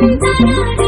যদি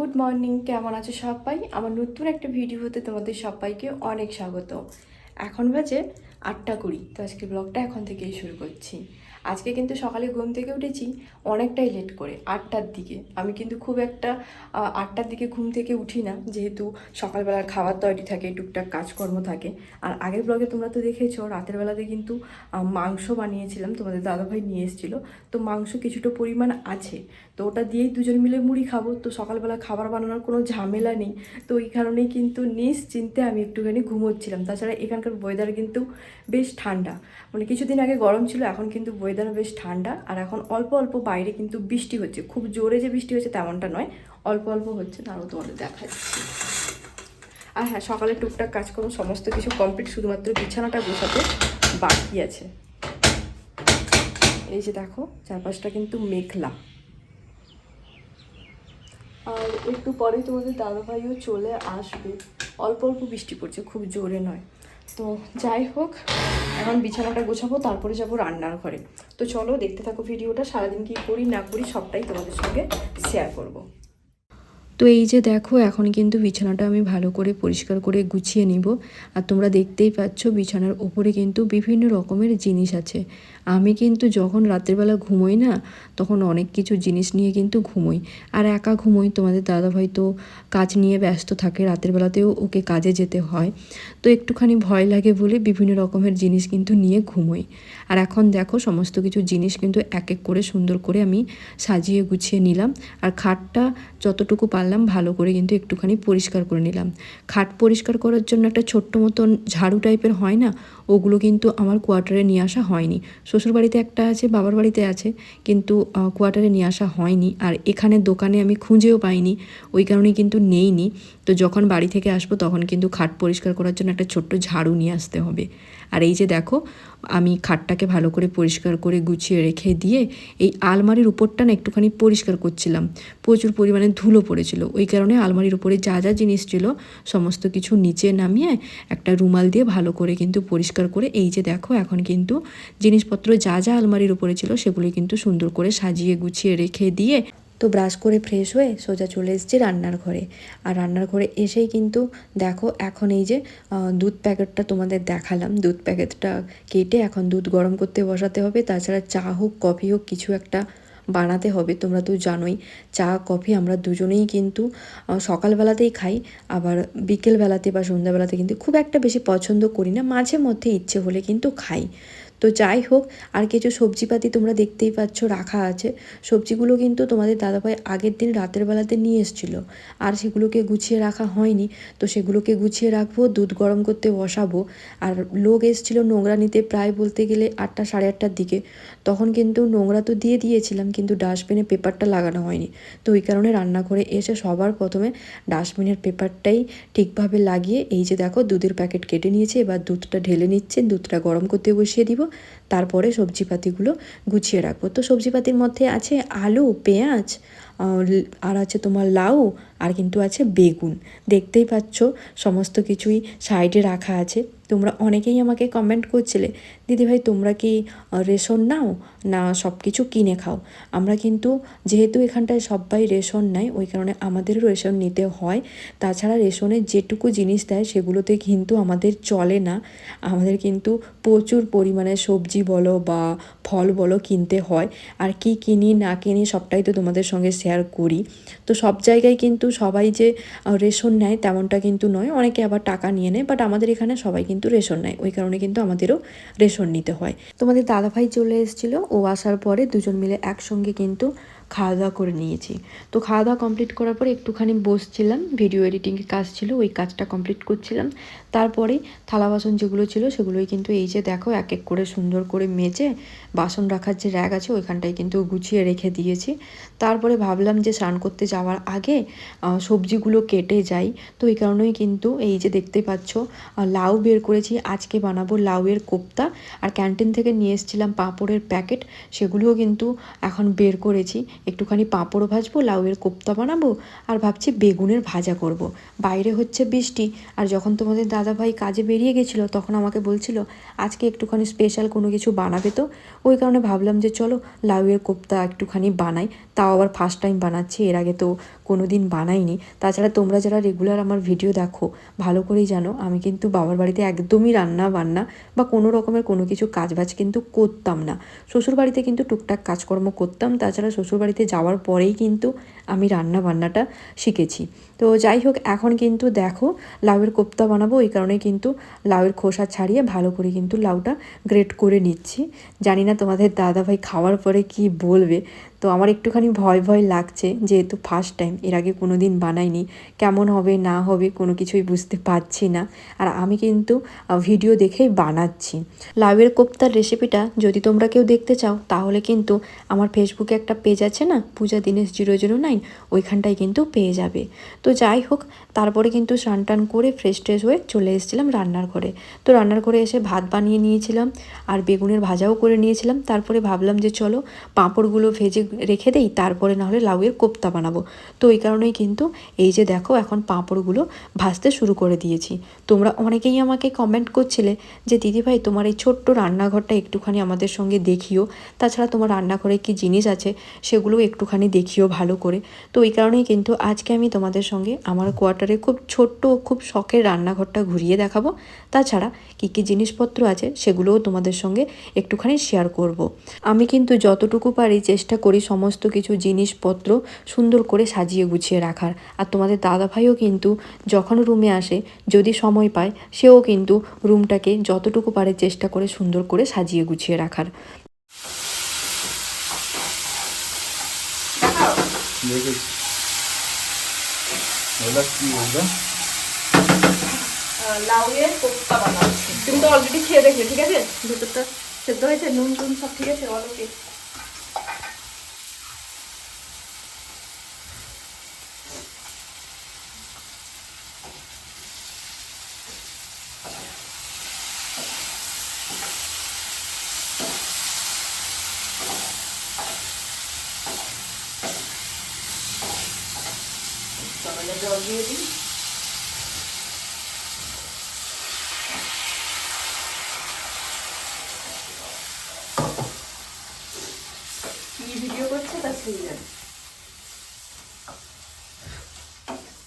good morning, কেমন আছো সবাই? আমার নতুন একটা ভিডিওতে তোমাদের সবাইকে অনেক স্বাগত। এখন বাজে আটটা কুড়ি, তো আজকে ব্লগটা এখন থেকেই শুরু করছি। আজকে কিন্তু সকালে ঘুম থেকে উঠেছি অনেকটাই লেট করে, আটটার দিকে। আমি কিন্তু খুব একটা আটটার দিকে ঘুম থেকে উঠি না, যেহেতু সকালবেলার খাবার তৈরি থাকে, টুকটাক কাজকর্ম থাকে। আর আগের ব্লগে তোমরা তো দেখেছ, রাতের বেলাতে কিন্তু মাংস বানিয়েছিলাম, তোমাদের দাদাভাই নিয়ে এসেছিল। তো মাংস কিছুটা পরিমাণ আছে, তো ওটা দিয়েই দুজন মিলে মুড়ি খাব। তো সকালবেলা খাবার বানানোর কোনো ঝামেলা নেই, তো ওই কারণেই কিন্তু নিশ্চিন্তে আমি একটুখানি ঘুমোচ্ছিলাম। তাছাড়া এখানকার ওয়েদার কিন্তু বেশ ঠান্ডা। মানে কিছুদিন আগে গরম ছিল, এখন কিন্তু ওয়েদার বেশ ঠান্ডা, আর এখন অল্প অল্প বাইরে কিন্তু বৃষ্টি হচ্ছে। খুব জোরে যে বৃষ্টি হচ্ছে তেমনটা নয়, অল্প অল্প হচ্ছে তারও তোমাদের দেখাচ্ছি। আর হ্যাঁ সকালে টুকটাক কাজকর্ম, সমস্ত কিছু কমপ্লিট শুধুমাত্র বিছানাটা গোছাতে বাকি আছে। এই যে দেখো, চারপাশটা কিন্তু মেঘলা। আর একটু পরেই তোমাদের দাদাভাইও চলে আসবে। অল্প অল্প বৃষ্টি পড়ছে, খুব জোরে নয়। তো যাই হোক, এখন বিছানাটা গোছাবো, তারপরে যাব রান্নার ঘরে। তো চলো দেখতে থাকো ভিডিওটা, সারাদিন কি করি না করি সবটাই তোমাদের সঙ্গে শেয়ার করব। তো এই যে দেখো, এখন কিন্তু বিছানাটা আমি ভালো করে পরিষ্কার করে গুছিয়ে নিব। আর তোমরা দেখতেই পাচ্ছ, বিছানার ওপরে কিন্তু বিভিন্ন রকমের জিনিস আছে। আমি কিন্তু যখন রাত্রেবেলা ঘুমোই না, তখন অনেক কিছু জিনিস নিয়ে কিন্তু ঘুমোই। আর একা ঘুমোই, তোমাদের দাদাভাই তো কাজ নিয়ে ব্যস্ত থাকে, রাতের বেলাতেও ওকে কাজে যেতে হয়। তো একটুখানি ভয় লাগে বলে বিভিন্ন রকমের জিনিস কিন্তু নিয়ে ঘুমোই। আর এখন দেখো, সমস্ত কিছু জিনিস কিন্তু এক এক করে সুন্দর করে আমি সাজিয়ে গুছিয়ে নিলাম। আর খাটটা যতটুকু পারলাম ভালো করে কিন্তু একটুখানি পরিষ্কার করে নিলাম। খাট পরিষ্কার করার জন্য একটা ছোট্ট মতন ঝাড়ু টাইপের হয় না? ওগুলো কিন্তু আমার কোয়ার্টারে নিয়ে আসা হয়নি। শ্বশুর বাড়িতে একটা আছে, বাবার বাড়িতে আছে, কিন্তু কোয়ার্টারে নিয়ে আসা হয়নি। আর এখানে দোকানে আমি খুঁজেও পাইনি, ওই কারণে কিন্তু নেইনি। তো যখন বাড়ি থেকে আসব, তখন কিন্তু খাট পরিষ্কার করার জন্য একটা ছোট্ট ঝাড়ু নিয়ে আসতে হবে। আর এই যে দেখো, আমি খাটটাকে ভালো করে পরিষ্কার করে গুছিয়ে রেখে দিয়ে এই আলমারির উপরটা না একটুখানি পরিষ্কার করছিলাম। প্রচুর পরিমাণে ধুলো পড়েছিল। ওই কারণে আলমারির উপরে যা যা জিনিস ছিল, সমস্ত কিছু নিচে নামিয়ে একটা রুমাল দিয়ে ভালো করে কিন্তু পরিষ্কার করে এই যে দেখো, এখন কিন্তু জিনিসপত্র যা যা আলমারির উপরে ছিল সেগুলি কিন্তু সুন্দর করে সাজিয়ে গুছিয়ে রেখে দিয়ে তো ব্রাশ করে ফ্রেশ হয়ে সোজা চলে এসেছি রান্নার ঘরে। আর রান্নার ঘরে এসেই কিন্তু দেখো এখন এই যে দুধ প্যাকেটটা তোমাদের দেখালাম। দুধ প্যাকেটটা কেটে এখন দুধ গরম করতে বসাতে হবে। তাছাড়া চা হোক, কফি হোক, কিছু একটা বানাতে হবে। তোমরা তো জানোই, চা, কফি আমরা দুজনেই কিন্তু সকালবেলাতেই খাই। আবার বিকেলবেলাতে বা সন্ধ্যাবেলাতে কিন্তু খুব একটা বেশি পছন্দ করি না। মাঝে মধ্যে ইচ্ছে হলে কিন্তু খাই। তো যাই হোক, আর কিছু সবজিপাতি তোমরা দেখতেই পাচ্ছ রাখা আছে। সবজিগুলো কিন্তু তোমাদের দাদাভাই আগের দিন রাতের বেলাতে নিয়ে এসেছিল। আর সেগুলোকে গুছিয়ে রাখা হয়নি। তো সেগুলোকে গুছিয়ে রাখব, দুধ গরম করতে বসাবো। আর লোক এসেছিল নোংরা নিতে প্রায় বলতে গেলে আটটা, সাড়ে আটটার দিকে। তখন কিন্তু নোংরা তো দিয়ে দিয়েছিলাম, কিন্তু ডাস্টবিনে পেপারটা লাগানো হয়নি। তো ওই কারণে রান্নাঘরে এসে সবার প্রথমে ডাস্টবিনের পেপারটাই ঠিকভাবে লাগিয়ে, এই যে দেখো দুধের প্যাকেট কেটে নিয়েছে, এবার দুধটা ঢেলে নিচ্ছে, দুধটা গরম করতে বসিয়ে দিব। তারপরে সবজিপাতিগুলো গুছিয়ে রাখব। তো সবজিপাতির মধ্যে আছে আলু পেঁয়াজ আর আছে তোমার লাউ, আর কিন্তু আছে বেগুন। দেখতেই পাচ্ছ, সমস্ত কিছুই সাইডে রাখা আছে। তোমরা অনেকেই আমাকে কমেন্ট করছিলে দিদিভাই তোমরা কি রেশন নাও? না সব কিছু কিনে খাও। আমরা কিন্তু যেহেতু এখানটায় সবাই রেশন নেয়, ওই কারণে আমাদেরও রেশন নিতে হয়। তাছাড়া রেশনের যেটুকু জিনিস দেয়, সেগুলোতে কিন্তু আমাদের চলে না। আমাদের কিন্তু প্রচুর পরিমাণে সবজি বলো বা ফল বলো কিনতে হয়। আর কি কিনি, না কিনি, সবটাই তো তোমাদের সঙ্গে শেয়ার শেয়ার করি। তো সব জায়গায় কিন্তু সবাই যে রেশন নেয় তেমনটা কিন্তু নয়। অনেকে আবার টাকা নিয়ে নেয় বাট আমাদের এখানে সবাই কিন্তু রেশন নেয়। ওই কারণে কিন্তু আমাদেরও রেশন নিতে হয়। তোমাদের দাদাভাই চলে এসেছিল। ও আসার পরে দুজন মিলে একসঙ্গে কিন্তু খাওয়া দাওয়া করে নিয়েছি। তো খাওয়া দাওয়া কমপ্লিট করার পরে একটুখানি বসছিলাম ভিডিও এডিটিংয়ের কাজ ছিল, ওই কাজটা কমপ্লিট করছিলাম। তারপরে থালা বাসন যেগুলো ছিল সেগুলোই কিন্তু এই যে দেখো, এক এক করে সুন্দর করে মেজে বাসন রাখার যে র্যাক আছে ওইখানটায় কিন্তু গুছিয়ে রেখে দিয়েছি। তারপরে ভাবলাম যে স্নান করতে যাওয়ার আগে সবজিগুলো কেটে যাই। তো এই কারণেই কিন্তু এই যে দেখতে পাচ্ছ লাউ বের করেছি, আজকে বানাবো লাউয়ের কোপ্তা। আর ক্যান্টিন থেকে নিয়ে এসেছিলাম পাঁপড়ের প্যাকেট সেগুলোও কিন্তু এখন বের করেছি। একটুখানি পাঁপড় ভাজবো, লাউয়ের কোপ্তা বানাবো আর ভাবছি বেগুনের ভাজা করব। বাইরে হচ্ছে বৃষ্টি আর যখন তোমাদের দাদাভাই কাজে বেরিয়ে গেছিল তখন আমাকে বলছিল, আজকে একটুখানি স্পেশাল কোনো কিছু বানাবে তো ওই কারণে ভাবলাম যে চলো লাউয়ের কোপ্তা একটুখানি বানাই তাও আবার ফার্স্ট টাইম বানাচ্ছি, এর আগে তো কোনো দিন বানাইনি। তাছাড়া তোমরা যারা রেগুলার আমার ভিডিও দেখো, ভালো করেই জানো, আমি কিন্তু বাবার বাড়িতে একদমই রান্না বান্না বা কোনো রকমের কোনো কিছু কাজবাজ কিন্তু করতাম না। শ্বশুর বাড়িতে কিন্তু টুকটাক কাজকর্ম করতাম, তাছাড়া শ্বশুর বাড়িতে যাওয়ার পরেই কিন্তু আমি রান্না বান্নাটা শিখেছি। তো যাই হোক, এখন কিন্তু দেখো, লাউয়ের কোপ্তা বানাবো ওই কারণে কিন্তু লাউয়ের খোসা ছাড়িয়ে ভালো করে কিন্তু লাউটা গ্রেট করে নিচ্ছি। জানি না তোমাদের দাদাভাই খাওয়ার পরে কি বলবে তো আমার একটুখানি ভয় ভয় লাগছে যেহেতু ফার্স্ট টাইম এর আগে কোনো দিন বানাইনি, কেমন হবে, না হবে, কোনো কিছুই বুঝতে পারছি না। আর আমি কিন্তু ভিডিও দেখেই বানাচ্ছি। লাউয়ের কোপ্তার রেসিপিটা যদি তোমরা কেউ দেখতে চাও, তাহলে কিন্তু আমার ফেসবুকে একটা পেজ আছে না, Puja Dinesh zero zero nine ওইখানটায় কিন্তু পেয়ে যাবে। তো যাই হোক, তারপরে কিন্তু স্নান টান করে ফ্রেশ ট্রেশ হয়ে চলে এসেছিলাম রান্নার ঘরে। তো রান্নার ঘরে এসে ভাত বানিয়ে নিয়েছিলাম, আর বেগুনের ভাজাও করে নিয়েছিলাম। তারপরে ভাবলাম যে চলো, পাঁপড়গুলো ভেজে রেখে দেই, তারপরে নাহলে লাউয়ের কোপ্তা বানাবো। তো এই কারণেই কিন্তু এই যে দেখো এখন পাঁপড়গুলো ভাজতে শুরু করে দিয়েছি। তোমরা অনেকেই আমাকে কমেন্ট করছিলে যে, দিদিভাই, তোমার এই ছোট্ট রান্নাঘরটা একটুখানি আমাদের সঙ্গে দেখিও। তাছাড়া তোমার রান্নাঘরে কি জিনিস আছে সেগুলো একটুখানি দেখিও ভালো করে। তো এই কারণেই কিন্তু আজকে আমি তোমাদের সঙ্গে আমার কোয়ার্টারে খুব ছোট্ট, খুব শখের রান্নাঘরটা ঘুরিয়ে দেখাবো। তাছাড়া কী কী জিনিসপত্র আছে সেগুলোও তোমাদের সঙ্গে একটুখানি শেয়ার করব। আমি কিন্তু যতটুকু পারি চেষ্টা করি সমস্ত কিছু জিনিসপত্র সুন্দর করে সাজিয়ে গুছিয়ে রাখার। আর তোমাদের দাদাভাইও কিন্তু যখন রুমে আসে, যদি সময় পায়, সেও কিন্তু রুমটাকে যতটুকু পারে চেষ্টা করে সুন্দর করে সাজিয়ে গুছিয়ে রাখার। লাউয়ের কোপ্তা বানাচ্ছি। তুমি তো অলরেডি খেয়ে দেখলে, ঠিক আছে? ভেতরটা সেদ্ধ হয়েছে নুন টুন সব ঠিক আছে অলরেডি জল দিয়ে দিই। কি ভিডিও করছে তা সেই জানে?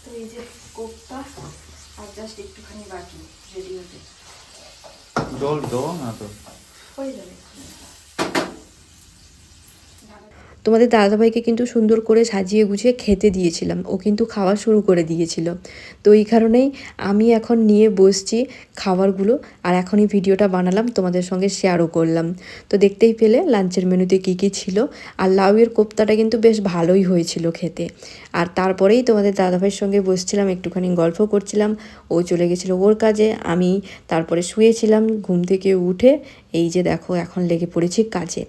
তো এই যে কোপটা আর জাস্ট একটুখানি বাকি রেডি হতে। জল দেবো না তো হয়ে যাবে তোমাদের দাদাভাইকে কিন্তু সুন্দর করে সাজিয়ে গুছিয়ে খেতে দিয়েছিলাম। ও কিন্তু খাওয়া শুরু করে দিয়েছিল। তো এই কারণেই আমি এখন নিয়ে বসছি খাবারগুলো আর এখন এই ভিডিওটা বানালাম, তোমাদের সঙ্গে শেয়ারও করলাম। তো দেখতেই পেলে লাঞ্চের মেনুতে কী কী ছিল আর লাউয়ের কোপ্তাটা কিন্তু বেশ ভালোই হয়েছিল খেতে। আর তারপরেই তোমাদের দাদাভাইয়ের সঙ্গে বসছিলাম, একটুখানি গল্প করছিলাম। ও চলে গেছিল ওর কাজে, আমি তারপরে শুয়েছিলাম, ঘুম থেকে উঠে এই যে দেখো, এখন লেগে পড়েছি কাজে।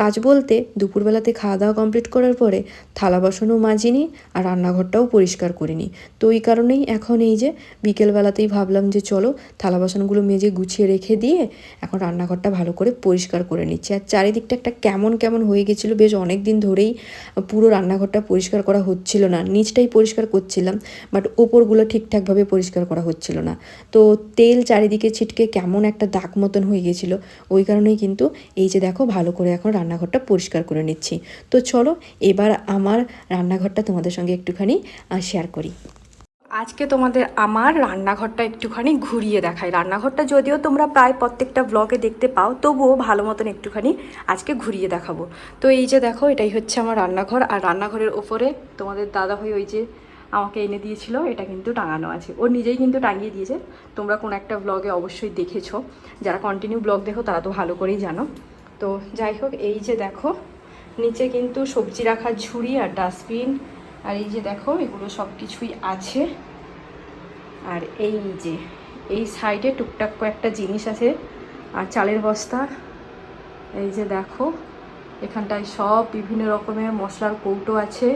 কাজ বলতে দুপুরবেলাতে খাওয়া দাওয়া কমপ্লিট করার পরে থালা বাসনও মাজিনি আর রান্নাঘরটাও পরিষ্কার করিনি। তো এই কারণেই এখন এই যে বিকেলবেলাতেই ভাবলাম যে চলো থালা বাসনগুলো মেজে গুছিয়ে রেখে দিয়ে এখন রান্নাঘরটা ভালো করে পরিষ্কার করে নিচ্ছি। আর চারিদিকটা একটা কেমন কেমন হয়ে গেছিল, বেশ অনেক দিন ধরেই পুরো রান্নাঘরটা পরিষ্কার করা হচ্ছিল না। নিচটাই পরিষ্কার করছিলাম বাট ওপরগুলো ঠিকঠাকভাবে পরিষ্কার করা হচ্ছিল না। তো তেল চারিদিকে ছিটকে কেমন একটা দাগ মতন হয়ে গেছিল ওই কারণেই কিন্তু এই যে দেখো ভালো করে এখন রান্নাঘরটা পরিষ্কার করে নিচ্ছি। তো চলো এবার আমার রান্নাঘরটা তোমাদের সঙ্গে একটুখানি শেয়ার করি। আজকে তোমাদের আমার রান্নাঘরটা একটুখানি ঘুরিয়ে দেখাই। রান্নাঘরটা যদিও তোমরা প্রায় প্রত্যেকটা ব্লগে দেখতে পাও, তবুও ভালো মতন একটুখানি আজকে ঘুরিয়ে দেখাবো। তো এই যে দেখো এটাই হচ্ছে আমার রান্নাঘর, আর রান্নাঘরের ওপরে তোমাদের দাদা ভাই ওই যে আমাকে এনে দিয়েছিল, এটা কিন্তু টাঙানো আছে। ও নিজেই কিন্তু টাঙিয়ে দিয়েছে। তোমরা কোন একটা ব্লগে অবশ্যই দেখেছ। যারা কন্টিনিউ ব্লগ দেখো, তারা তো ভালো করেই জানো। তো যাই হোক, এই যে দেখো, নিচে কিন্তু সবজি রাখার ঝুড়ি আর ডাস্টবিন আর এই যে দেখো, এগুলো সব কিছুই আছে। আর এই যে, এই সাইডে টুকটাক কয়েকটা জিনিস আছে। আর চালের বস্তা, এই যে দেখো, এখানটায় সব বিভিন্ন রকমের মশলার কৌটো আছে।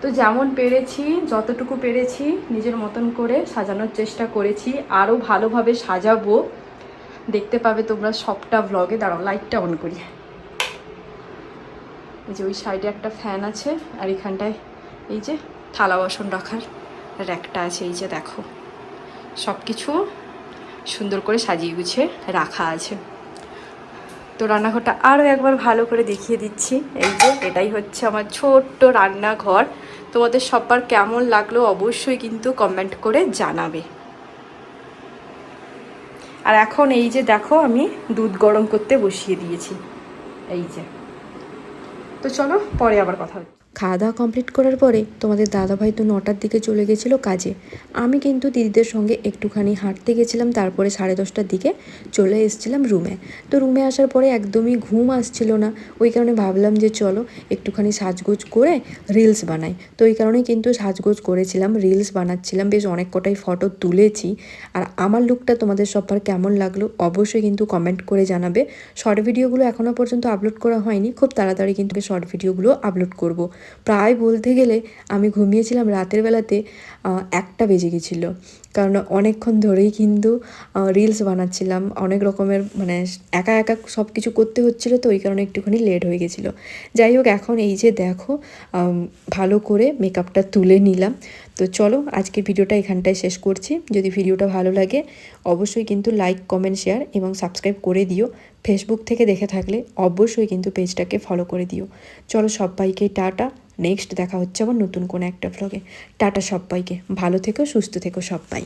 তো যেমন পেরেছি, যতটুকু পেরেছি, নিজের মতন করে সাজানোর চেষ্টা করেছি। আরও ভালোভাবে সাজাবো। দেখতে পাবে তোমরা সবটা ব্লগে দাঁড়াও লাইটটা অন করি। এই যে ওই সাইডে একটা ফ্যান আছে, আর এখানটায় এই যে থালা বাসন রাখার র্যাকটা আছে। এই যে দেখো সব কিছু সুন্দর করে সাজিয়ে গুছিয়ে রাখা আছে। তো রান্নাঘরটা আরও একবার ভালো করে দেখিয়ে দিচ্ছি। এই যে এটাই হচ্ছে আমার ছোট্ট রান্নাঘর। তোমাদের সবার কেমন লাগল অবশ্যই কিন্তু কমেন্ট করে জানাবে। আর এখন এই যে দেখো আমি দুধ গরম করতে বসিয়ে দিয়েছি। এই যে। তো চলো, পরে আবার কথা হচ্ছে। খাওয়া দাওয়া কমপ্লিট করার পরে তোমাদের দাদাভাই তো নটার দিকে চলে গেছিল কাজে। আমি কিন্তু দিদিদের সঙ্গে একটুখানি হাঁটতে গেছিলাম, তারপরে সাড়ে দশটার দিকে চলে এসেছিলাম রুমে। তো রুমে আসার পরে একদমই ঘুম আসছিল না, ওই কারণে ভাবলাম যে চলো একটুখানি সাজগোজ করে রিলস বানাই। তো ওই কারণেই কিন্তু সাজগোজ করেছিলাম রিলস বানাচ্ছিলাম, বেশ অনেক কটাই ফটো তুলেছি। আর আমার লুকটা তোমাদের সবার কেমন লাগল অবশ্যই কিন্তু কমেন্ট করে জানাবে। শর্ট ভিডিওগুলো এখনও পর্যন্ত আপলোড করা হয়নি, খুব তাড়াতাড়ি কিন্তু শর্ট ভিডিওগুলো আপলোড করব। প্রায় বলতে গেলে আমি ঘুমিয়েছিলাম রাতের বেলাতে একটা বেজে গেছিল। কারণ অনেকক্ষণ ধরেই কিন্তু রিলস বানাচ্ছিলাম। অনেক রকমের মানে একা একা সব কিছু করতে হচ্ছিল তো, ওই কারণে একটুখানি লেট হয়ে গেছিল। যাই হোক, এখন এই যে দেখো ভালো করে মেকআপটা তুলে নিলাম। তো চলো আজকে ভিডিওটা এখানটায় শেষ করছি। যদি ভিডিওটা ভালো লাগে, অবশ্যই কিন্তু লাইক কমেন্ট শেয়ার এবং সাবস্ক্রাইব করে দিও। ফেসবুক থেকে দেখে থাকলে অবশ্যই কিন্তু পেজটাকে ফলো করে দিও। চলো, সবাইকে টাটা। নেক্সট দেখা হচ্ছে আবার নতুন কোনো একটা ভ্লগে টাটা সব্বাইকে। ভালো থেকো, সুস্থ থেকো সবাই